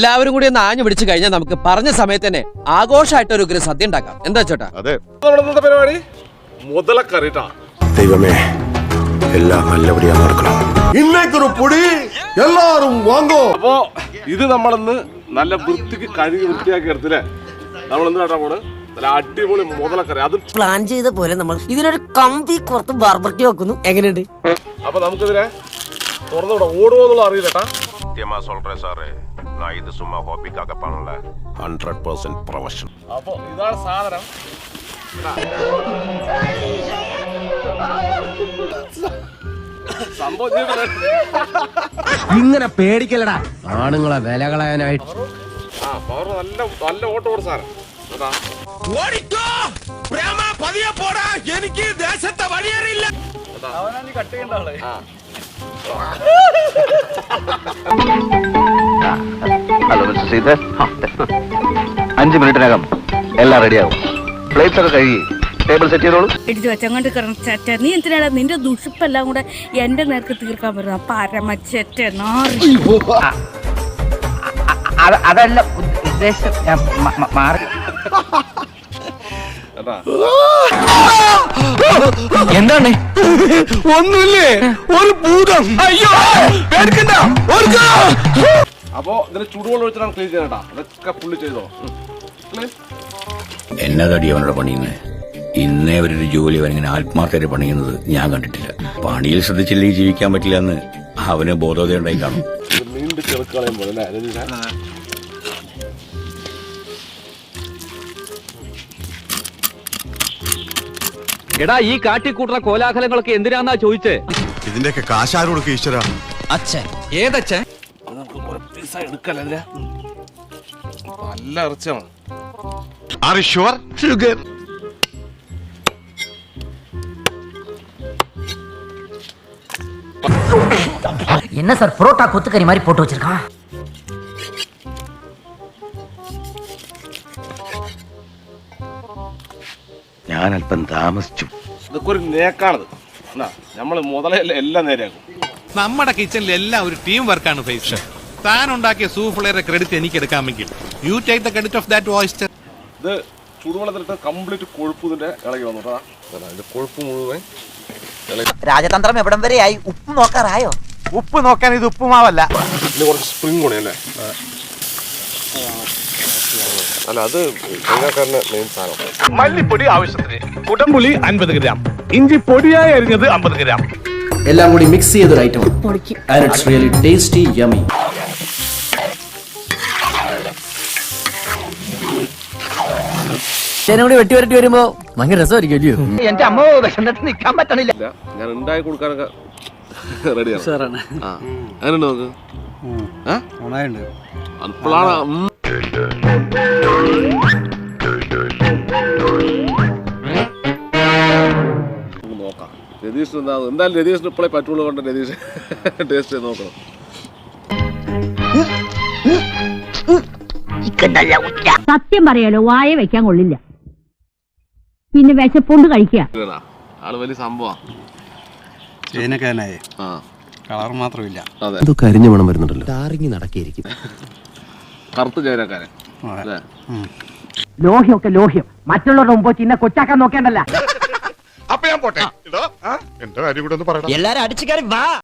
എല്ലാവരും കൂടി ഒന്ന് ആഞ്ഞു പിടിച്ചു കഴിഞ്ഞാൽ നമുക്ക് പറഞ്ഞ സമയത്ത് തന്നെ ആഘോഷമായിട്ട് ഒരു ഉഗ്ര സദ്യ ഉണ്ടാക്കാം. എന്താ ചേട്ടാ? അതെ. നമ്മുടെ പരിപാടി? മുതലക്കറിട്ടാ. ദൈവമേ എല്ലാം നല്ലപടിയാണ് നടക്കണം. ഇന്നേക്കൊരു പൊടി എല്ലാരും വാങ്ങോ. അപ്പോ ഇത് നമ്മളിന്ന് നല്ല വൃത്തിക്ക് കഴുകി വൃത്തിയാക്കി എടുത്തില്ലേ? നമ്മളെന്ത് കേട്ടാ പോണ് നല്ല അടിപൊളി മുതലക്കറി. അത് പ്ലാൻ ചെയ്ത പോലെ നമ്മൾ ഇതിനൊരു കമ്പി കുറച്ച് ബാർബർക്കി വെക്കുന്നു. എങ്ങനെയുണ്ട്? അപ്പൊ നമുക്കിതിനെ തുറന്നുകൂടെ ഓടുമോ എന്നുള്ള അറിയില്ല കേട്ടാ. സത്യമാ സാറേ. இது சும்மா ஹாபிக்காக பண்ணல ஹண்ட்ரட் பர்சன்ட் ப்ரொஃபஷன் അപ്പൊ ഇതാണ് സാധനം ഇതാ. സംഭവം ചെയ്തിട്ട് ഇങ്ങനെ പേടിക്കലടാ ആണുങ്ങളെ വില കളയാനായിട്ട് ആ പവർ നല്ല നല്ല ഓട്ടോ ഓട് സാധനം കേട്ടാ എനിക്ക് ദേശത്തെ വഴിയറിയില്ല ഹലോ മിസ്റ്റർ സീത അഞ്ച് മിനിറ്റിനകം എല്ലാം റെഡിയാവും പ്ലേറ്റ്സ് ഒക്കെ കഴുകി ടേബിൾ സെറ്റ് ചെയ്തോളൂ. എടുത്തു വെച്ചങ്ങോട്ട് കിടച്ച നീ എന്തിനാണ് നിന്റെ ദുഷിപ്പെല്ലാം കൂടെ എന്റെ നേർക്ക് തീർക്കാൻ പറ്റുന്ന പരമച്ചറ്റ നാറി. അതല്ല ഉദ്ദേശം മാറി. എന്താണ്? ഒന്നുമില്ലേ? ഒരു ഭൂതം. അയ്യോ! പേടിക്കണ്ട. അപ്പോ ഇതിന് ചൂടുവെള്ളം ഒഴിച്ചിട്ടാണ് ക്ലീൻ ചെയ്യണട്ടാ. അതൊക്കെ പുള്ളി ചെയ്തോ? എന്നതടി അവനോട് പണിയുന്നത് ഇന്നേ അവരൊരു ജോലി അവനിങ്ങനെ ആത്മാർത്ഥത പണിയുന്നത് ഞാൻ കണ്ടിട്ടില്ല. പണിയിൽ ശ്രദ്ധിച്ചില്ലെങ്കിൽ ജീവിക്കാൻ പറ്റില്ല എന്ന് അവന് ബോധോദയം ഉണ്ടായി കാണും. എടാ ഈ കാട്ടിക്കൂട്ടുന്ന കോലാഹലങ്ങളൊക്കെ എന്തിനാന്നാ ചോദിച്ചേ ഇതിന്റെയൊക്കെ കാശാര് കൊടുക്കുക ഈശ്വര അച്ഛൻ ഏതച്ഛൻ അത് നമുക്ക് ഒരു പീസ എടുക്കല്ലേ അതിലെ നല്ല ഇറച്ചിയാണ് ആർ ഷുവർ ഷുഗർ என்ன சார் புரோட்டா கொத்துக்கறி மாதிரி போட்டு வச்சிருக்கான் ഞാൻ അല്പം താമസിച്ചു. ഇതൊക്കെ ഒരു നേക്കാണത്. എന്നാ നമ്മൾ മുതലേ എല്ലാം നേരെയാക്കും. നമ്മുടെ കിച്ചണിൽ എല്ലാം ഒരു ടീം വർക്കാണ് ഫൈസ് താൻ ഉണ്ടാക്കിയ സൂഫ്ലയുടെ ക്രെഡിറ്റ് എനിക്ക് എടുക്കാമെങ്കിൽ you take the credit of that voice ഇത് ചൂടുവെള്ളത്തിലിട്ട് കംപ്ലീറ്റ് കൊഴുപ്പ് ഇതിന്റെ ഇളകി വന്നു കേട്ടോ. അതാ, ഇതിന്റെ കൊഴുപ്പ് മുഴുവൻ രാജതന്ത്രം എവിടം വരെ ആയി ഉപ്പ് നോക്കാറായോ? ഉപ്പ് നോക്കാൻ ഇത് ഉപ്പുമാവല്ല. ഇതിന് കുറച്ച് സ്പ്രിംഗ് കൂടെ അല്ലേ അത് തേങ്ങാക്കാരന്റെ മെയിൻ സാധനം. മല്ലിപ്പൊടി ആവശ്യത്തിന് കുടംപുളി അൻപത് ഗ്രാം ഇഞ്ചി പൊടിയായി അരിഞ്ഞത് അമ്പത് ഗ്രാം. എല്ലാം കൂടി മിക്സ് ചെയ്തൊരു item and it's really tasty yummy കൂടി വെട്ടി വരട്ടി വരുമ്പോ ഭയങ്കര രസമായിരിക്കും അല്ലയോ? എന്റെ അമ്മ വിശന്നിട്ട് നിൽക്കാൻ പറ്റണില്ല. ഞാൻ ഉണ്ടാക്കി കൊടുക്കാനൊക്കെ റെഡിയാണ് ആ. അതിനുണ്ട് നോക്ക്? അപ്പോഴാണ് നോക്കാം. രതീഷ് എന്താ എന്തായാലും രതീഷിന് ഇപ്പോഴേ പറ്റുള്ളൂ കൊണ്ട് രതീഷ് ടേസ്റ്റ് ചെയ്ത് നോക്കണം. സത്യം പറയാലോ വായ വെക്കാൻ കൊള്ളില്ല. പിന്നെ വിശപ്പുണ്ട് കഴിക്കുക. ആൾ വലിയ സംഭവം. ചേനക്കാനായേ ആ. കളർ മാത്രമില്ല. അതെ. കരിഞ്ഞ മണം വരുന്നുണ്ടല്ലോ. ടാറിങ് നടക്കിയിരിക്കും കറുത്ത ചേരക്കാരൻ. അല്ലേ? ലോഹ്യമൊക്കെ ലോഹ്യം. മറ്റുള്ളവരുടെ മുമ്പ് ചിന്ന കൊച്ചാക്കാൻ നോക്കേണ്ടല്ല. അപ്പൊ ഞാൻ പോട്ടെ. എന്റെ കാര്യം കൂടെ ഒന്ന് പറയണം എല്ലാരും അടിച്ചു കയറി വാ.